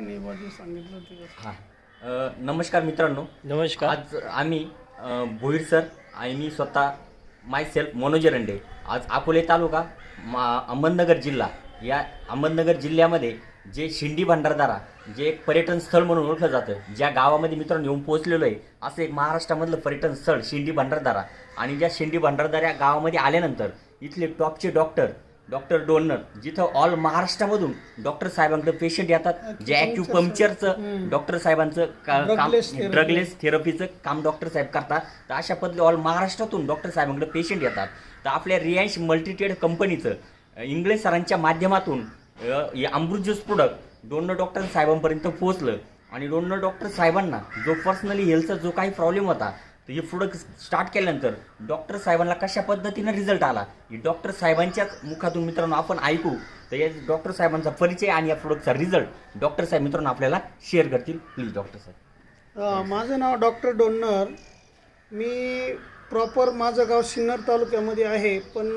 सांगितलं हां. अ, नमस्कार मित्रांनो. नमस्कार. आज आम्ही अ, भोईर सर आणि मी स्वतः माय सेल्फ मनोज रंडे आज अकोले तालुका मा अहमदनगर जिल्हा. या अहमदनगर जिल्ह्यामध्ये जे शिंडी भंडारदारा जे एक पर्यटन स्थळ म्हणून ओळखलं जातं ज्या गावामध्ये मित्रांनो येऊन पोहोचलेलो आहे असं एक महाराष्ट्रामधलं पर्यटन स्थळ शिंडी भंडारदारा. आणि ज्या शिंडी भंडारदारा या गावामध्ये आल्यानंतर इथले टॉपचे डॉक्टर डॉक्टर डोनर जिथं ऑल महाराष्ट्रामधून डॉक्टर साहेबांकडे पेशंट येतात जे ॲक्युपंक्चरचं डॉक्टर साहेबांचं का- काम Drugless therapy. ड्रगलेस थेरपीचं काम डॉक्टर साहेब करतात. तर अशा पद्धती ऑल महाराष्ट्रातून डॉक्टर साहेबांकडे पेशंट येतात. तर आपल्या रियांश मल्टीटेड कंपनीचं अ, इंग्लिश सरांच्या माध्यमातून अ, हे Amrut juice product donor doctor साहेबांपर्यंत पोहोचलं. आणि डोनर डॉक्टर साहेबांना जो पर्सनली हेल्थचा जो काही प्रॉब्लेम होता तर हे प्रोडक्ट स्टार्ट केल्यानंतर डॉक्टर साहेबांना कशा पद्धतीनं रिझल्ट आला? हे डॉक्टर साहेबांच्याच मुखातून मित्रांनो आपण ऐकू. तर या डॉक्टर साहेबांचा परिचय आणि या प्रोडक्टचा रिझल्ट डॉक्टर साहेब मित्रांनो आपल्याला शेअर करतील. प्लीज डॉक्टर साहेब. माझं नाव डॉक्टर डोन्नर. मी प्रॉपर माझं गाव सिन्नर तालुक्यामध्ये आहे पण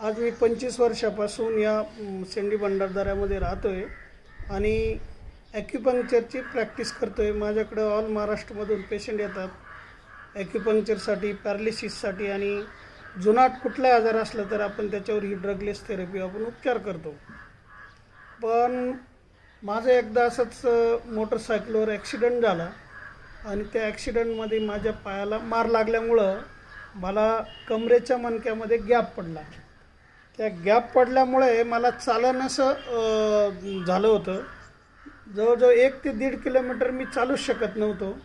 आज मी पंचवीस वर्षापासून या सेंडी भंडारदाऱ्यामध्ये राहतो आहे आणि ॲक्युपंक्चरची प्रॅक्टिस करतो आहे माझ्याकडं ऑल महाराष्ट्रामधून पेशंट येतात. ॲक्युपंक्चरसाठी पॅरालिसिससाठी आणि जुनाट कुठलाही आजार असला तर आपण त्याच्यावर ही ड्रगलेस थेरपी आपण उपचार करतो. पण माझं एकदा असंच मोटरसायकलवर ॲक्सिडेंट झाला आणि त्या ॲक्सिडंटमध्ये माझ्या पायाला मार लागल्यामुळं मला कमरेच्या मणक्यामध्ये गॅप पडला. त्या गॅप पडल्यामुळे मला चालणंसं झालं होतं. जवळजवळ एक ते दीड किलोमीटर मी चालूच शकत नव्हतो.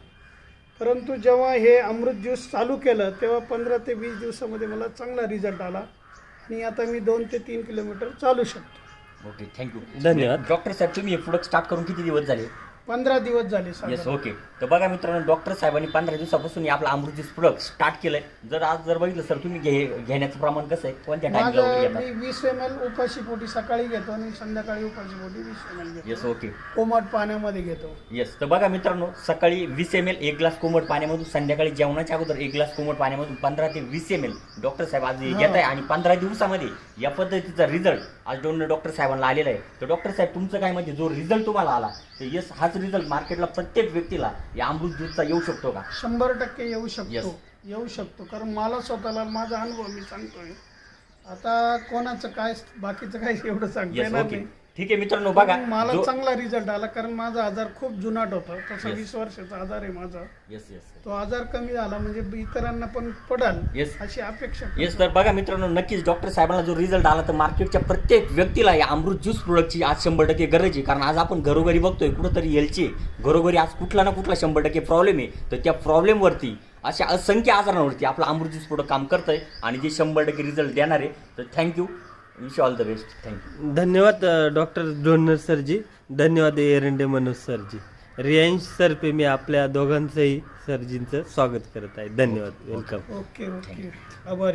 परंतु जेव्हा हे अमृत ज्यूस चालू केलं तेव्हा पंधरा ते वीस दिवसामध्ये मला चांगला रिझल्ट आला. आणि आता मी दोन ते तीन किलोमीटर चालू शकतो. ओके थँक्यू धन्यवाद. डॉक्टर साहेब तुम्ही हे प्रोडक्ट स्टार्ट करून किती दिवस झाले? पंधरा दिवस झाले येस. ओके तर बघा मित्रांनो डॉक्टर साहेबांनी पंधरा दिवसापासून आपला अमृत ज्यूस प्रोडक्ट स्टार्ट केलंय. जर आज जर बघितलं सर तुम्ही घे घेण्याचं प्रमाण कसं आहे? कोणत्या टाइमला मी वीस एम एल उपाशी पोटी सकाळी घेतो आणि संध्याकाळी उपाशी पोटी वीस एम एल येस ओके कोमट पाण्यामध्ये घेतो. येस तर बघा मित्रांनो सकाळी वीस एम एल एक ग्लास कोमट पाण्यामधून संध्याकाळी जेवणाच्या अगोदर एक ग्लास कोमट पाण्यामधून पंधरा ते वीस एम एल डॉक्टर साहेब आज घेत आहे आणि पंधरा दिवसामध्ये या पद्धतीचा रिझल्ट आज दोन डॉक्टर साहेबांना आलेला आहे. तर डॉक्टर साहेब तुमचं काय म्हणजे जो रिझल्ट तुम्हाला आला तर येस हाच रिझल्ट मार्केटला प्रत्येक व्यक्तीला या अमृत ज्यूसचा येऊ शकतो का? शंभर टक्के येऊ Yes. शकतो येऊ शकतो. कारण मला स्वतःला माझा अनुभव मी सांगतोय. आता कोणाचं काय बाकीचं काय एवढं सांगता येस येणार ओके नाही. ठीक आहे मित्रांनो बघा. मला जो चांगला रिझल्ट आला कारण माझा आजार खूप जुनाट होता तसा Yes. वीस वर्षाचा आजार आहे माझा. येस येस तो आजार कमी झाला म्हणजे इतरांना पण पडाल Yes. अशी अपेक्षा येस तर बघा मित्रांनो नक्कीच डॉक्टर साहेबांना जो रिझल्ट आला तर मार्केटच्या प्रत्येक व्यक्तीला या अमृत ज्यूस प्रोडक्टची आज शंभर टक्के गरज आहे. कारण आज आपण घरोघरी बघतोय कुठंतरी एलची घरोघरी आज कुठला ना कुठला शंभर टक्के प्रॉब्लेम आहे. तर त्या प्रॉब्लेमवरती अशा असंख्य आजारांवरती आपलं अमृत ज्यूस प्रोडक्ट काम करतंय. आणि जे शंभर टक्के रिझल्ट देणार आहे तर thank you wish all the best thank you धन्यवाद डॉक्टर डोनर सरजी. धन्यवाद एरंडे मनोज सरजी. रियांश सरपे मी आपल्या दोघांचंही सरजींचं स्वागत करत आहे. धन्यवाद. वेलकम ओके ओके आभारी.